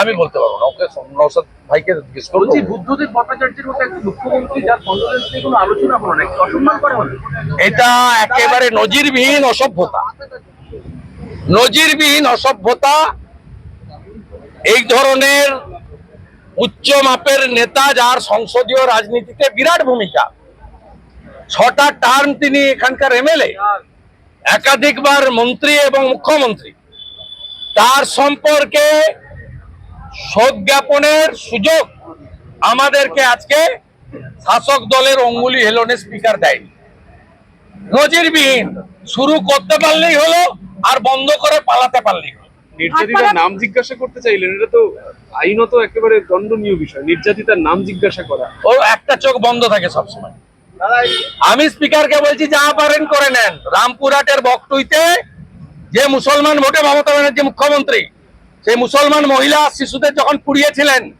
আমি বলতে পারব না ওকে নৌসাদ ভাইকে জিজ্ঞেস করব। বুদ্ধদেব ভট্টাচার্যের মতো একজন মুখ্যমন্ত্রী যার কন্ডোলেন্স নিয়ে কোনো আলোচনা হলো না অসম্মান করা হলো এটা একেবারে নজিরবিহীন অসভ্যতা। নজিরবিহীন অসভ্যতা এই ধরনের উচ্চ মাপের নেতা যার সংসদীয় রাজনীতিতে বিরাট ভূমিকা। ছটা টার্ম তিনি এখানকার এমএলএ একাধিকবার মন্ত্রী এবং মুখ্যমন্ত্রী। তার সম্পর্কে শোক জ্ঞাপনের সুযোগ আমাদেরকে আজকে শাসক দলের অঙ্গুলি হেলনে স্পিকার দেয়নি নজিরবিহীন শুরু করতে পারলেই হলো আর বন্ধ করে পালাতে পারলেই হলো। নির্যাতিতার নাম জিজ্ঞাসা করতে চাইলেন এটা তো আইনত একেবারে দণ্ডনীয় বিষয় নির্যাতিতার নাম জিজ্ঞাসা করা। ওর একটা চোখ বন্ধ থাকে সবসময়। আমি স্পিকারকে বলছি যা পারেন করে নেন। রামপুরহাটের বকটুইতে যে মুসলমান ভোটে মমতা ব্যানার্জি মুখ্যমন্ত্রী, সেই মুসলমান মহিলা শিশুদের যখন পুড়িয়েছিলেন,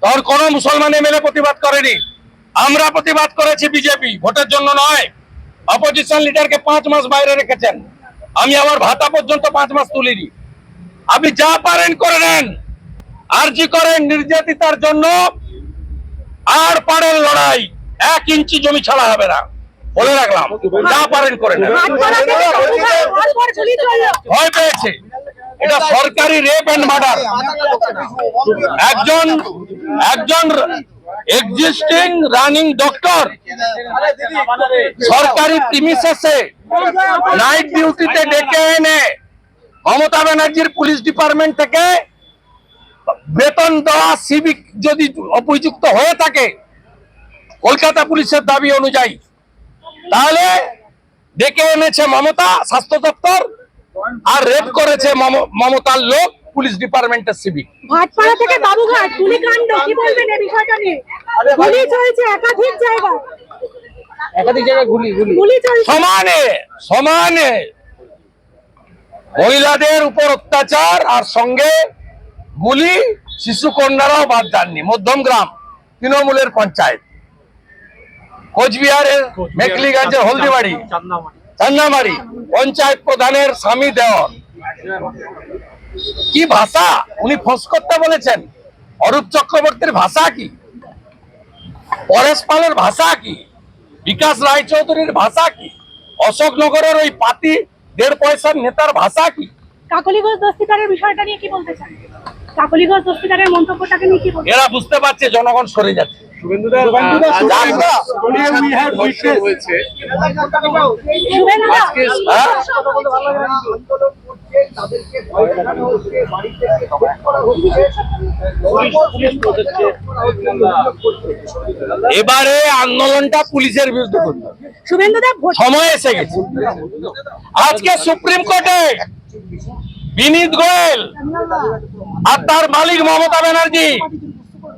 তখন কোন মুসলমান এমএলএ প্রতিবাদ করেনি। আমরা প্রতিবাদ করেছি বিজেপি, ভোটের জন্য নয়। অপোজিশন লিডারকে পাঁচ মাস বাইরে রেখেছেন। আমি আমার ভাতা পর্যন্ত পাঁচ মাস তুলিনি। আপনি যা পারেন করে নেন। আরজি করেন নির্যাতিতার জন্য। আর পারেন লড়াই। এক ইঞ্চি জমি ছাড়া হবে না। বলে রাখলাম যা পারেন করে নেন। হাতকড়া থেকে বাবুঘাট, পরপর গুলি চলল। ভয় পেয়েছে। এটা সরকারি রেপ এন্ড মার্ডার একজন একজন এক্সিস্টিং রানিং ডক্টর সরকারি প্রিমিসেসে নাইট ডিউটিতে ডেকে এনে মমতা ব্যানার্জির পুলিশ ডিপার্টমেন্ট থেকে বেতন দেওয়া সিভিক যদি অভিযুক্ত হয়ে থাকে কলকাতা পুলিশের দাবি অনুযায়ী তাহলে ডেকে এনেছে মমতা স্বাস্থ্য দপ্তর আর রেপ করেছে মমতার লোক পুলিশ ডিপার্টমেন্টের সিভিক। ভাটপাড়া থেকে বাবুঘাট গুলিকাণ্ড কি বলবেন এই বিষয়টা নিয়ে? গুলি চলছে একাধিক জায়গায়। একাধিক জায়গায় গুলি গুলি। গুলি সমানে সমানে মহিলাদের উপর অত্যাচার আর সঙ্গে গুলি শিশু কন্যারাও বাদ যাননি মধ্যমগ্রাম তৃণমূলের পঞ্চায়েত। কোচবিহারের মেকলিগঞ্জের হলদিবাড়ি। চান্নামারি পঞ্চায়েত প্রধানের স্বামী দেওয়ান কি ভাষা? উনি ফোঁস করতে বলেছেন। অরূপ চক্রবর্তীর ভাষা কি? পরেশ পালের ভাষা কি? বিকাশ রায়চৌধুরীর ভাষা কি? অশোকনগরের ওই পাতি দেড় পয়সার নেতার ভাষা কি? কাকলিগঞ্জ দস্তিদারের বিষয়টা নিয়ে কি বলতে চান? কাকলিগঞ্জ দস্তিদারের মন্তব্যটাকে নিয়ে কি এরা বুঝতে পারছে জনগণ সরে যাচ্ছে? এবারে আন্দোলনটা পুলিশের বিরুদ্ধে হবে। শুভেন্দুদা সময় এসে গেছে। আজকে সুপ্রিম কোর্টে বিনীত গোয়েল আর তার মালিক মমতা ব্যানার্জি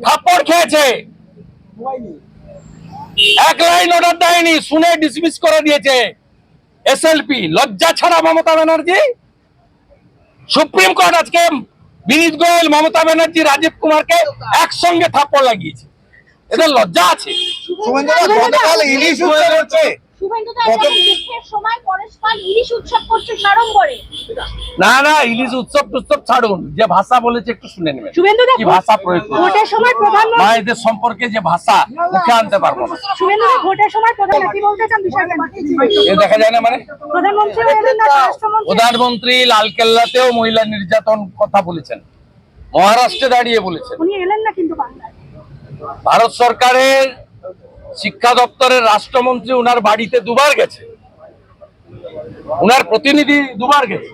থাপ্পড় খেয়েছে। এক লাইন অর্ডার দেয়নি, শুনে ডিসমিস করে দিয়েছে এসএলপি লজ্জা ছাড়া মমতা ব্যানার্জি। সুপ্রিম কোর্ট আজকে বিনীত গোয়েল, মমতা ব্যানার্জি, রাজীব কুমারকে একসঙ্গে থাপ্পড় লাগিয়েছে। এদের লজ্জা আছে। না না ইলিশ উৎসব টুৎসব ছাড়ুন। যে ভাষা বলেছে একটু শুনে নেবেন। কি ভাষা প্রয়োগ করছে? ভোটের সময় প্রধানমন্ত্রী মায়েদের সম্পর্কে যে ভাষা মুখে আনতে পারব না। ভোটের সময় প্রধান কি বলতে চান এ দেখা যায় না মানে? প্রধানমন্ত্রী লালকেল্লাতেও মহিলা নির্যাতন কথা বলেছেন। মহারাষ্ট্রে দাঁড়িয়ে বলেছেন। উনি এলেন না কিন্তু ভারত সরকারের শিক্ষা দপ্তরের রাষ্ট্রমন্ত্রী উনার বাড়িতে দুবার গেছে। উনার প্রতিনিধি দুবার গেছে।